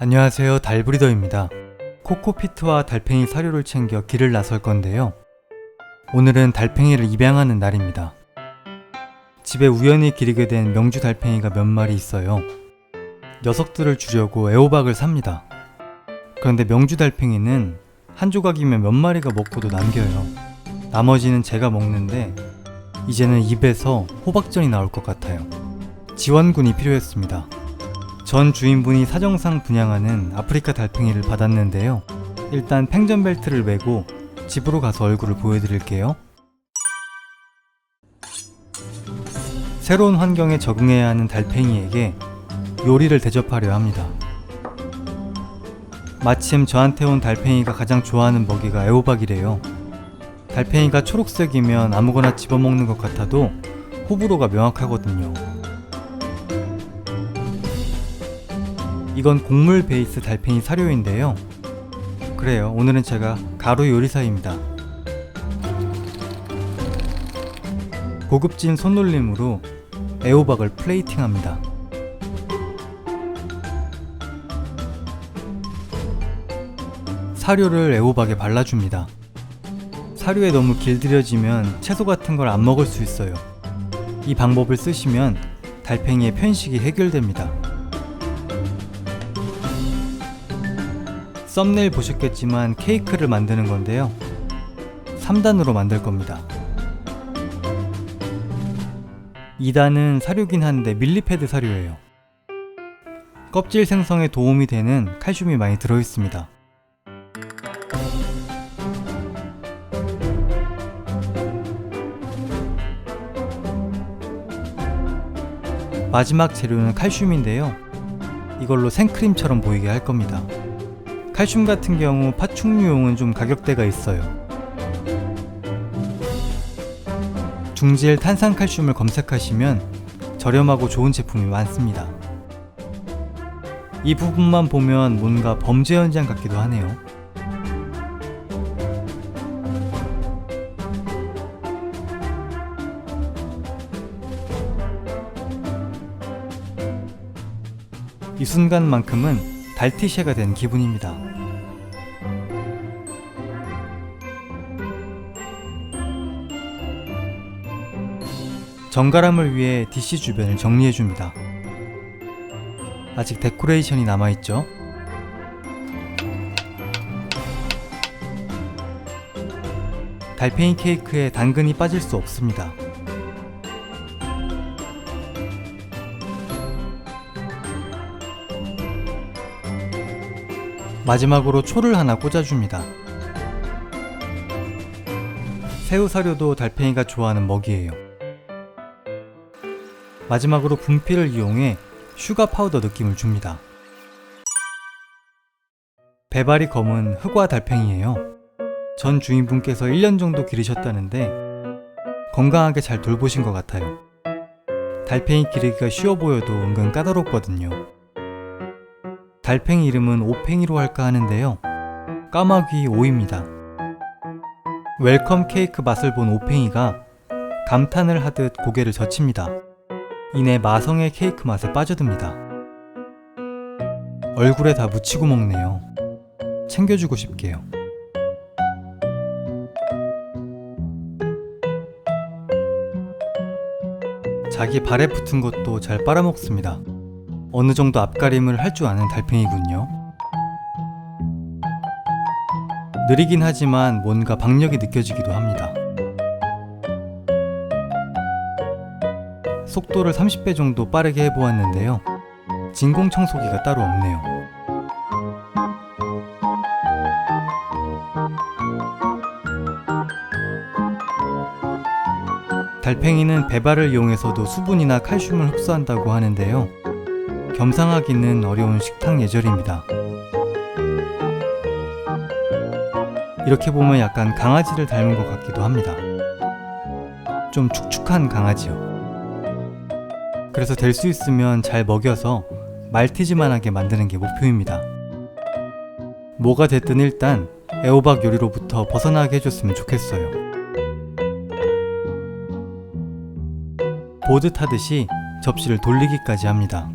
안녕하세요 달브리더입니다. 코코피트와 달팽이 사료를 챙겨 길을 나설 건데요. 오늘은 달팽이를 입양하는 날입니다. 집에 우연히 기르게 된 명주 달팽이가 몇 마리 있어요. 녀석들을 주려고 애호박을 삽니다. 그런데 명주 달팽이는 한 조각이면 몇 마리가 먹고도 남겨요. 나머지는 제가 먹는데 이제는 입에서 호박전이 나올 것 같아요. 지원군이 필요했습니다. 전 주인분이 사정상 분양하는 아프리카 달팽이를 받았는데요. 일단 팽전 벨트를 메고 집으로 가서 얼굴을 보여드릴게요. 새로운 환경에 적응해야 하는 달팽이에게 요리를 대접하려 합니다. 마침 저한테 온 달팽이가 가장 좋아하는 먹이가 애호박이래요. 달팽이가 초록색이면 아무거나 집어먹는 것 같아도 호불호가 명확하거든요. 이건 곡물 베이스 달팽이 사료인데요. 그래요. 오늘은 제가 가루 요리사입니다. 고급진 손놀림으로 애호박을 플레이팅합니다. 사료를 애호박에 발라줍니다. 사료에 너무 길들여지면 채소 같은 걸 안 먹을 수 있어요. 이 방법을 쓰시면 달팽이의 편식이 해결됩니다. 썸네일 보셨겠지만 케이크를 만드는 건데요. 3단으로 만들 겁니다. 2단은 사료긴 한데 밀리패드 사료예요. 껍질 생성에 도움이 되는 칼슘이 많이 들어 있습니다. 마지막 재료는 칼슘인데요. 이걸로 생크림처럼 보이게 할 겁니다. 칼슘 같은 경우 파충류용은 좀 가격대가 있어요. 중질 탄산 칼슘을 검색하시면 저렴하고 좋은 제품이 많습니다. 이 부분만 보면 뭔가 범죄 현장 같기도 하네요. 이 순간만큼은 달티쉐가 된 기분입니다. 정갈함을 위해 DC 주변을 정리해줍니다. 아직 데코레이션이 남아있죠? 달팽이 케이크에 당근이 빠질 수 없습니다. 마지막으로 초를 하나 꽂아줍니다. 새우 사료도 달팽이가 좋아하는 먹이에요. 마지막으로 분필을 이용해 슈가 파우더 느낌을 줍니다. 배발이 검은 흑화 달팽이에요. 전 주인분께서 1년 정도 기르셨다는데 건강하게 잘 돌보신 것 같아요. 달팽이 기르기가 쉬워 보여도 은근 까다롭거든요. 달팽이 이름은 오팽이로 할까 하는데요. 까마귀 오입니다. 웰컴 케이크 맛을 본 오팽이가 감탄을 하듯 고개를 젖힙니다. 이내 마성의 케이크 맛에 빠져듭니다. 얼굴에 다 묻히고 먹네요. 챙겨주고 싶게요. 자기 발에 붙은 것도 잘 빨아먹습니다. 어느 정도 앞가림을 할 줄 아는 달팽이군요. 느리긴 하지만 뭔가 박력이 느껴지기도 합니다. 속도를 30배 정도 빠르게 해보았는데요. 진공 청소기가 따로 없네요. 달팽이는 배발을 이용해서도 수분이나 칼슘을 흡수한다고 하는데요. 겸상하기는 어려운 식탁 예절입니다. 이렇게 보면 약간 강아지를 닮은 것 같기도 합니다. 좀 축축한 강아지요. 그래서 될 수 있으면 잘 먹여서 말티즈만하게 만드는 게 목표입니다. 뭐가 됐든 일단 애호박 요리로부터 벗어나게 해줬으면 좋겠어요. 보드 타듯이 접시를 돌리기까지 합니다.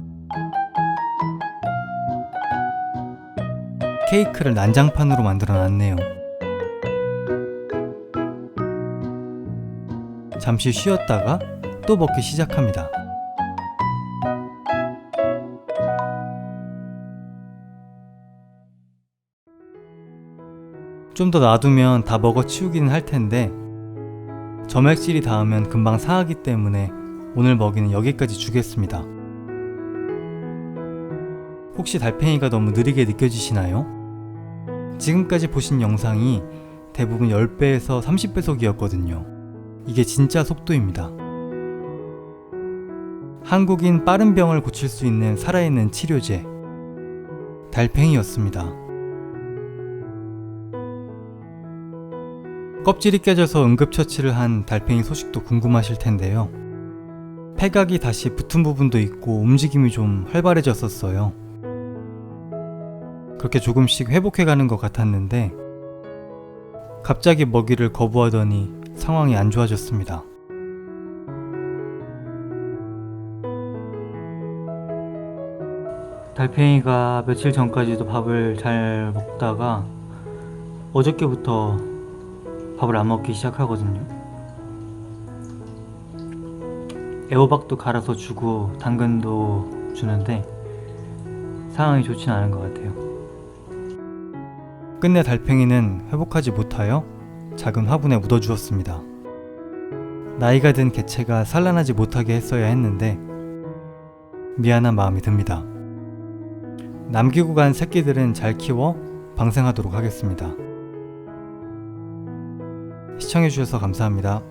케이크를 난장판으로 만들어 놨네요. 잠시 쉬었다가 또 먹기 시작합니다. 좀 더 놔두면 다 먹어 치우기는 할 텐데 점액질이 닿으면 금방 상하기 때문에 오늘 먹이는 여기까지 주겠습니다. 혹시 달팽이가 너무 느리게 느껴지시나요? 지금까지 보신 영상이 대부분 10배에서 30배속이었거든요. 이게 진짜 속도입니다. 한국인 빠른 병을 고칠 수 있는 살아있는 치료제 달팽이였습니다. 껍질이 깨져서 응급처치를 한 달팽이 소식도 궁금하실 텐데요. 폐각이 다시 붙은 부분도 있고 움직임이 좀 활발해졌었어요. 그렇게 조금씩 회복해가는 것 같았는데 갑자기 먹이를 거부하더니 상황이 안 좋아졌습니다. 달팽이가 며칠 전까지도 밥을 잘 먹다가 어저께부터 밥을 안 먹기 시작하거든요. 애호박도 갈아서 주고 당근도 주는데 상황이 좋진 않은 것 같아요. 끝내 달팽이는 회복하지 못하여 작은 화분에 묻어주었습니다. 나이가 든 개체가 산란하지 못하게 했어야 했는데 미안한 마음이 듭니다. 남기고 간 새끼들은 잘 키워 방생하도록 하겠습니다. 시청해주셔서 감사합니다.